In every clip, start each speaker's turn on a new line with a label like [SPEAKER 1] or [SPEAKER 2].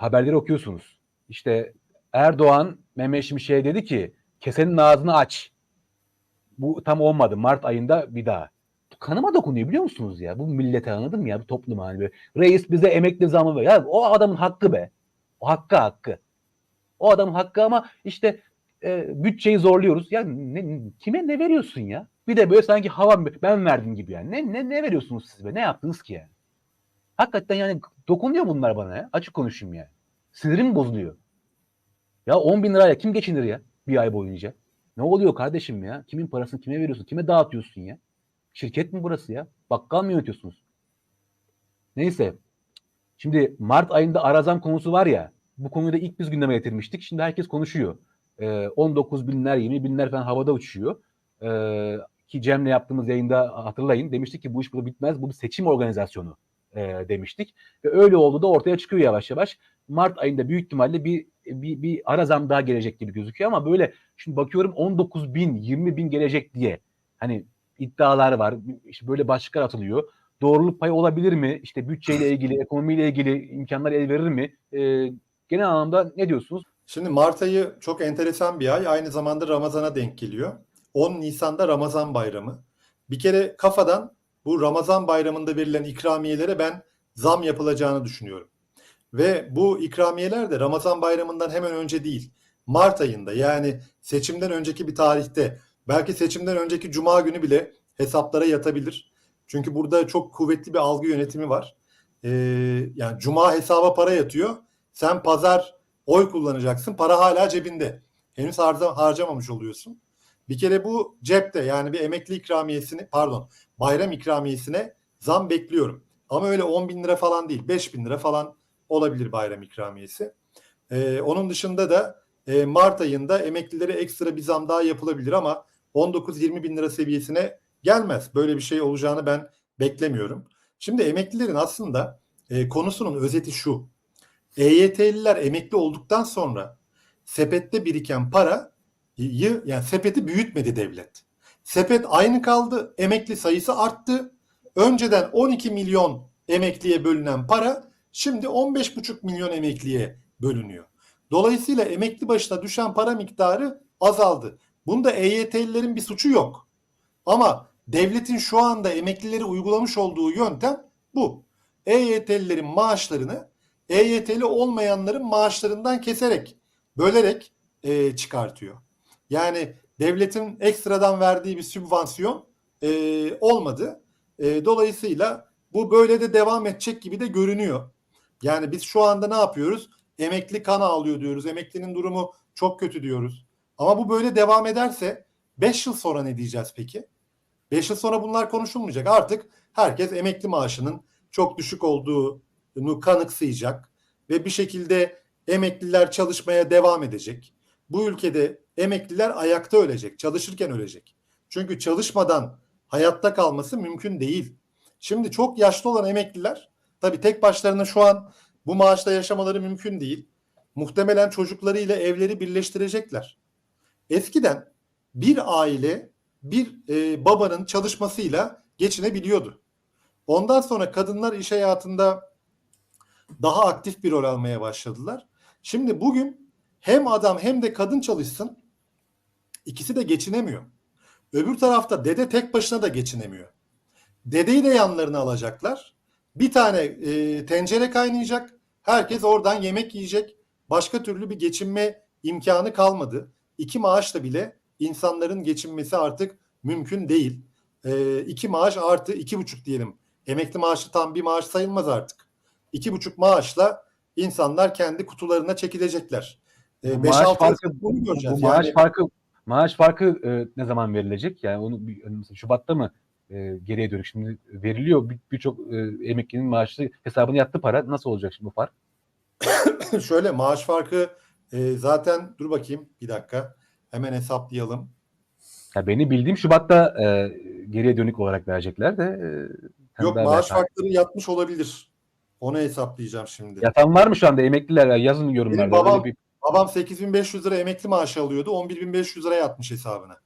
[SPEAKER 1] haberleri okuyorsunuz. İşte Erdoğan Mehmet Şimşek'e dedi ki kesenin ağzını aç. Bu tam olmadı. Mart ayında bir daha. Kanıma dokunuyor biliyor musunuz ya? Bu millete anladın mı ya? Bu topluma hani böyle. Reis bize emekli zamı ver. Ya o adamın hakkı be. O hakkı hakkı. O adamın hakkı ama işte e, bütçeyi zorluyoruz. Ya ne, kime ne veriyorsun ya? Bir de böyle sanki hava ben verdim gibi yani. Ne, ne, ne veriyorsunuz siz be? Ne yaptınız ki yani? Hakikaten yani dokunuyor bunlar bana ya. Açık konuşayım yani. Sinirim bozuluyor. Ya 10 bin liraya kim geçinir ya bir ay boyunca? Ne oluyor kardeşim ya? Kimin parasını kime veriyorsun? Kime dağıtıyorsun ya? Şirket mi burası ya? Bakkal mı yönetiyorsunuz? Neyse. Şimdi Mart ayında arazam konusu var ya. Bu konuyu da ilk biz gündeme getirmiştik. Şimdi herkes konuşuyor. Ee, 19 binler, 20 binler falan havada uçuyor. Ee, ki Cem'le yaptığımız yayında hatırlayın. Demiştik ki bu iş burada bitmez. Bu bir seçim organizasyonu e, demiştik. Ve öyle oldu da ortaya çıkıyor yavaş yavaş. Mart ayında büyük ihtimalle bir bir, bir ara zam daha gelecek gibi gözüküyor ama böyle şimdi bakıyorum 19 bin 20 bin gelecek diye. Hani iddialar var. İşte böyle başlıklar atılıyor. Doğruluk payı olabilir mi? İşte bütçeyle ilgili ekonomiyle ilgili imkanlar el verir mi? Ee, genel anlamda ne diyorsunuz?
[SPEAKER 2] Şimdi Mart ayı çok enteresan bir ay. Aynı zamanda Ramazan'a denk geliyor. 10 Nisan'da Ramazan bayramı. Bir kere kafadan bu Ramazan bayramında verilen ikramiyelere ben zam yapılacağını düşünüyorum. Ve bu ikramiyeler de Ramazan bayramından hemen önce değil. Mart ayında yani seçimden önceki bir tarihte belki seçimden önceki cuma günü bile hesaplara yatabilir. Çünkü burada çok kuvvetli bir algı yönetimi var. Ee, yani cuma hesaba para yatıyor. Sen pazar oy kullanacaksın. Para hala cebinde. Henüz harca, harcamamış oluyorsun. Bir kere bu cepte yani bir emekli ikramiyesini pardon bayram ikramiyesine zam bekliyorum. Ama öyle 10 bin lira falan değil 5 bin lira falan olabilir bayram ikramiyesi. Ee, onun dışında da e, Mart ayında emeklilere ekstra bir zam daha yapılabilir ama 19-20 bin lira seviyesine gelmez. Böyle bir şey olacağını ben beklemiyorum. Şimdi emeklilerin aslında e, konusunun özeti şu. EYT'liler emekli olduktan sonra sepette biriken parayı yani sepeti büyütmedi devlet. Sepet aynı kaldı. Emekli sayısı arttı. Önceden 12 milyon emekliye bölünen para Şimdi 15,5 milyon emekliye bölünüyor. Dolayısıyla emekli başına düşen para miktarı azaldı. Bunda EYT'lilerin bir suçu yok. Ama devletin şu anda emeklileri uygulamış olduğu yöntem bu. EYT'lilerin maaşlarını EYT'li olmayanların maaşlarından keserek, bölerek e, çıkartıyor. Yani devletin ekstradan verdiği bir sübvansiyon e, olmadı. E, dolayısıyla bu böyle de devam edecek gibi de görünüyor. Yani biz şu anda ne yapıyoruz? Emekli kan ağlıyor diyoruz. Emeklinin durumu çok kötü diyoruz. Ama bu böyle devam ederse 5 yıl sonra ne diyeceğiz peki? 5 yıl sonra bunlar konuşulmayacak. Artık herkes emekli maaşının çok düşük olduğunu kanıksayacak ve bir şekilde emekliler çalışmaya devam edecek. Bu ülkede emekliler ayakta ölecek, çalışırken ölecek. Çünkü çalışmadan hayatta kalması mümkün değil. Şimdi çok yaşlı olan emekliler Tabii tek başlarına şu an bu maaşla yaşamaları mümkün değil. Muhtemelen çocuklarıyla evleri birleştirecekler. Eskiden bir aile bir e, babanın çalışmasıyla geçinebiliyordu. Ondan sonra kadınlar iş hayatında daha aktif bir rol almaya başladılar. Şimdi bugün hem adam hem de kadın çalışsın ikisi de geçinemiyor. Öbür tarafta dede tek başına da geçinemiyor. Dedeyi de yanlarına alacaklar. Bir tane e, tencere kaynayacak. Herkes oradan yemek yiyecek. Başka türlü bir geçinme imkanı kalmadı. İki maaşla bile insanların geçinmesi artık mümkün değil. E, iki maaş artı iki buçuk diyelim. Emekli maaşı tam bir maaş sayılmaz artık. İki buçuk maaşla insanlar kendi kutularına çekilecekler.
[SPEAKER 1] E, beş maaş farkı, bunu göreceğiz. Bu maaş yani, farkı maaş farkı e, ne zaman verilecek? Yani onu mesela Şubat'ta mı e, geriye dönük şimdi veriliyor birçok bir e, emeklinin maaşı hesabını yattı para nasıl olacak şimdi bu fark?
[SPEAKER 2] Şöyle maaş farkı e, zaten dur bakayım bir dakika hemen hesaplayalım.
[SPEAKER 1] Ya beni bildiğim Şubat'ta e, geriye dönük olarak verecekler de.
[SPEAKER 2] E, Yok maaş farkları yatmış olabilir. Onu hesaplayacağım şimdi.
[SPEAKER 1] Yatan var mı şu anda emekliler yazın yorumlarda.
[SPEAKER 2] Benim babam, bir... babam 8500 lira emekli maaşı alıyordu. 11500 lira yatmış hesabına.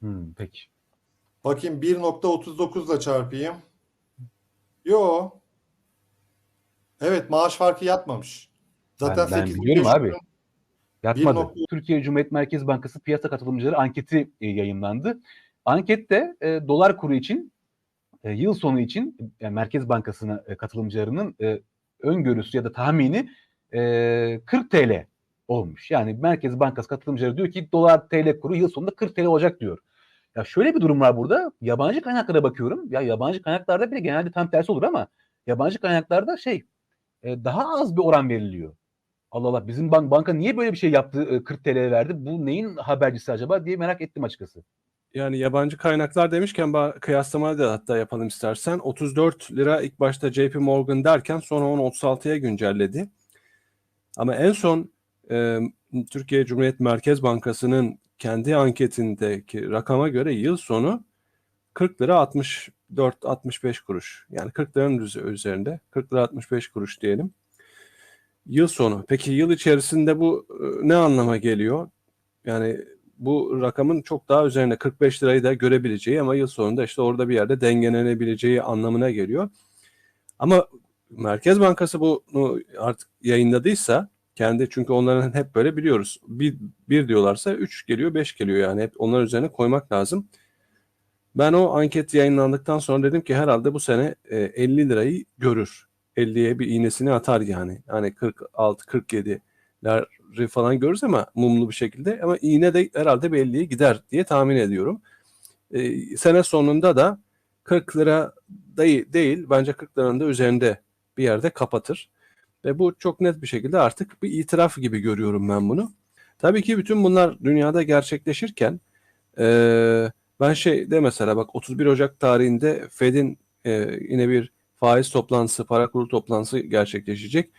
[SPEAKER 1] Hmm, peki.
[SPEAKER 2] Bakayım 1.39 ile çarpayım. Yo. Evet maaş farkı yatmamış. Zaten
[SPEAKER 1] ben
[SPEAKER 2] 8
[SPEAKER 1] biliyorum abi. Yatmadı.
[SPEAKER 2] nokta-
[SPEAKER 1] Türkiye Cumhuriyet Merkez Bankası piyasa katılımcıları anketi e, yayınlandı. Ankette e, dolar kuru için e, yıl sonu için e, Merkez Bankası'na e, katılımcılarının e, öngörüsü ya da tahmini e, 40 TL olmuş. Yani Merkez Bankası katılımcıları diyor ki dolar TL kuru yıl sonunda 40 TL olacak diyor. Ya şöyle bir durum var burada. Yabancı kaynaklara bakıyorum. Ya yabancı kaynaklarda bile genelde tam tersi olur ama yabancı kaynaklarda şey e, daha az bir oran veriliyor. Allah Allah bizim bank banka niye böyle bir şey yaptı e, 40 TL verdi? Bu neyin habercisi acaba diye merak ettim açıkçası.
[SPEAKER 3] Yani yabancı kaynaklar demişken kıyaslama da hatta yapalım istersen. 34 lira ilk başta JP Morgan derken sonra onu 36'ya güncelledi. Ama en son e, Türkiye Cumhuriyet Merkez Bankası'nın kendi anketindeki rakama göre yıl sonu 40 lira 64 65 kuruş. Yani 40 liranın üze- üzerinde 40 lira 65 kuruş diyelim. Yıl sonu. Peki yıl içerisinde bu e, ne anlama geliyor? Yani bu rakamın çok daha üzerinde 45 lirayı da görebileceği ama yıl sonunda işte orada bir yerde dengelenebileceği anlamına geliyor. Ama Merkez Bankası bunu artık yayınladıysa kendi çünkü onların hep böyle biliyoruz. Bir, bir diyorlarsa 3 geliyor 5 geliyor yani hep onların üzerine koymak lazım. Ben o anket yayınlandıktan sonra dedim ki herhalde bu sene e, 50 lirayı görür. 50'ye bir iğnesini atar yani. Hani 46 47 leri falan görürüz ama mumlu bir şekilde ama iğne de herhalde bir 50'ye gider diye tahmin ediyorum. E, sene sonunda da 40 lira değil, değil bence 40 liranın da üzerinde bir yerde kapatır. Ve bu çok net bir şekilde artık bir itiraf gibi görüyorum ben bunu. Tabii ki bütün bunlar dünyada gerçekleşirken e, ben şey de mesela bak 31 Ocak tarihinde Fed'in e, yine bir faiz toplantısı, para kurulu toplantısı gerçekleşecek.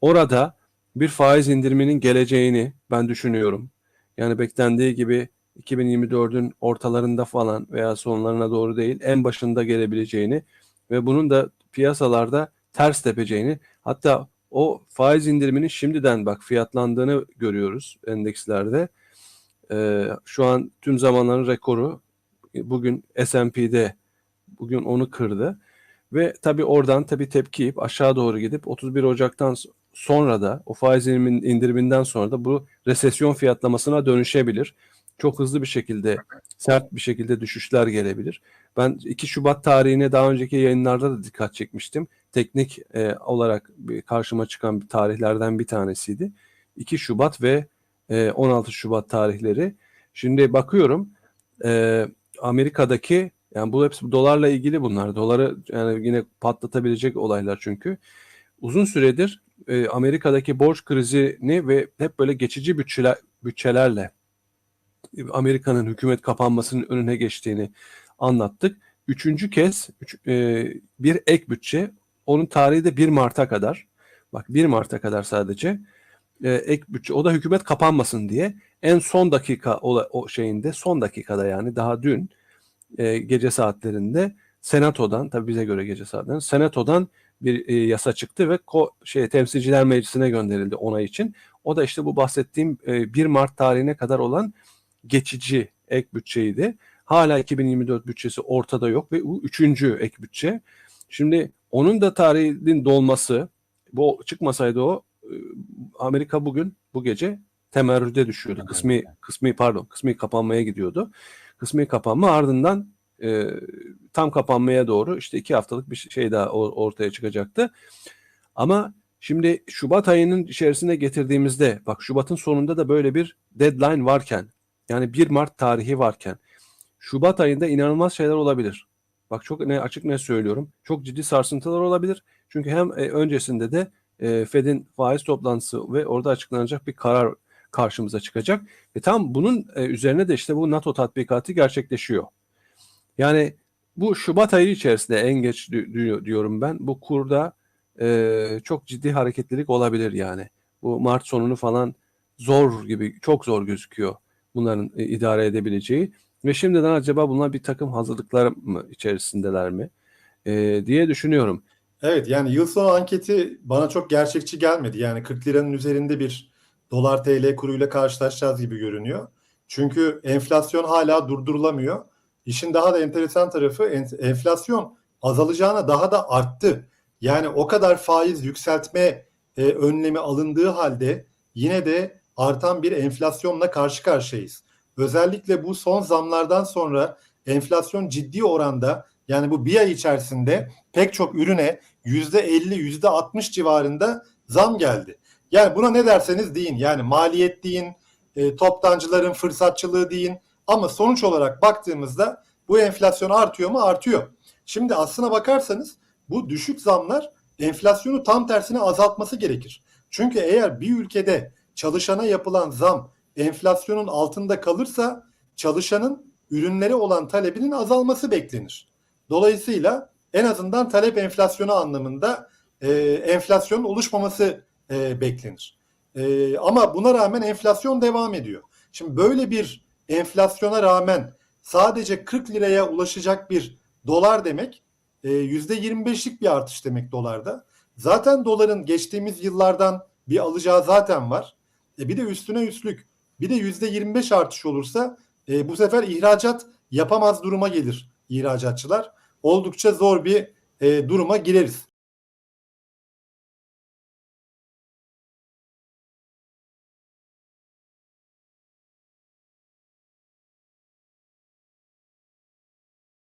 [SPEAKER 3] Orada bir faiz indiriminin geleceğini ben düşünüyorum. Yani beklendiği gibi 2024'ün ortalarında falan veya sonlarına doğru değil en başında gelebileceğini ve bunun da piyasalarda ters tepeceğini hatta o faiz indiriminin şimdiden bak fiyatlandığını görüyoruz endekslerde. Ee, şu an tüm zamanların rekoru bugün S&P'de bugün onu kırdı. Ve tabii oradan tabii tepki yiyip aşağı doğru gidip 31 Ocak'tan sonra da o faiz indiriminden sonra da bu resesyon fiyatlamasına dönüşebilir. Çok hızlı bir şekilde sert bir şekilde düşüşler gelebilir. Ben 2 Şubat tarihine daha önceki yayınlarda da dikkat çekmiştim. Teknik e, olarak bir karşıma çıkan bir tarihlerden bir tanesiydi. 2 Şubat ve e, 16 Şubat tarihleri. Şimdi bakıyorum e, Amerika'daki yani bu hepsi dolarla ilgili bunlar. Doları yani yine patlatabilecek olaylar çünkü. Uzun süredir e, Amerika'daki borç krizini ve hep böyle geçici bütçeler, bütçelerle Amerika'nın hükümet kapanmasının önüne geçtiğini anlattık. Üçüncü kez üç, e, bir ek bütçe. Onun tarihi de 1 Mart'a kadar. Bak 1 Mart'a kadar sadece e, ek bütçe. O da hükümet kapanmasın diye en son dakika o, o şeyinde son dakikada yani daha dün e, gece saatlerinde Senato'dan tabii bize göre gece saatlerinde Senato'dan bir e, yasa çıktı ve ko, şey temsilciler meclisine gönderildi onay için. O da işte bu bahsettiğim e, 1 Mart tarihine kadar olan geçici ek bütçeydi. Hala 2024 bütçesi ortada yok ve bu üçüncü ek bütçe. Şimdi onun da tarihinin dolması bu çıkmasaydı o e, Amerika bugün bu gece temerrüde düşüyordu. Kısmi kısmi pardon kısmi kapanmaya gidiyordu. Kısmi kapanma ardından e, tam kapanmaya doğru işte iki haftalık bir şey daha ortaya çıkacaktı. Ama şimdi Şubat ayının içerisine getirdiğimizde bak Şubat'ın sonunda da böyle bir deadline varken yani 1 Mart tarihi varken Şubat ayında inanılmaz şeyler olabilir. Bak çok ne açık ne söylüyorum. Çok ciddi sarsıntılar olabilir. Çünkü hem e, öncesinde de e, Fed'in faiz toplantısı ve orada açıklanacak bir karar karşımıza çıkacak. Ve tam bunun e, üzerine de işte bu NATO tatbikatı gerçekleşiyor. Yani bu Şubat ayı içerisinde en geç diyorum ben bu kurda e, çok ciddi hareketlilik olabilir yani. Bu Mart sonunu falan zor gibi çok zor gözüküyor bunların e, idare edebileceği. Ve şimdiden acaba bunlar bir takım hazırlıklar mı içerisindeler mi e, diye düşünüyorum.
[SPEAKER 2] Evet yani yıl sonu anketi bana çok gerçekçi gelmedi. Yani 40 liranın üzerinde bir dolar TL kuruyla karşılaşacağız gibi görünüyor. Çünkü enflasyon hala durdurulamıyor. İşin daha da enteresan tarafı enflasyon azalacağına daha da arttı. Yani o kadar faiz yükseltme e, önlemi alındığı halde yine de artan bir enflasyonla karşı karşıyayız. Özellikle bu son zamlardan sonra enflasyon ciddi oranda yani bu bir ay içerisinde pek çok ürüne %50 %60 civarında zam geldi. Yani buna ne derseniz deyin yani maliyet deyin, e, toptancıların fırsatçılığı deyin ama sonuç olarak baktığımızda bu enflasyon artıyor mu? Artıyor. Şimdi aslına bakarsanız bu düşük zamlar enflasyonu tam tersine azaltması gerekir. Çünkü eğer bir ülkede çalışana yapılan zam enflasyonun altında kalırsa çalışanın ürünlere olan talebinin azalması beklenir. Dolayısıyla en azından talep enflasyonu anlamında e, enflasyonun oluşmaması e, beklenir. E, ama buna rağmen enflasyon devam ediyor. Şimdi böyle bir enflasyona rağmen sadece 40 liraya ulaşacak bir dolar demek e, %25'lik bir artış demek dolarda. Zaten doların geçtiğimiz yıllardan bir alacağı zaten var. E, bir de üstüne üstlük bir de %25 artış olursa e, bu sefer ihracat yapamaz duruma gelir ihracatçılar. Oldukça zor bir e, duruma gireriz.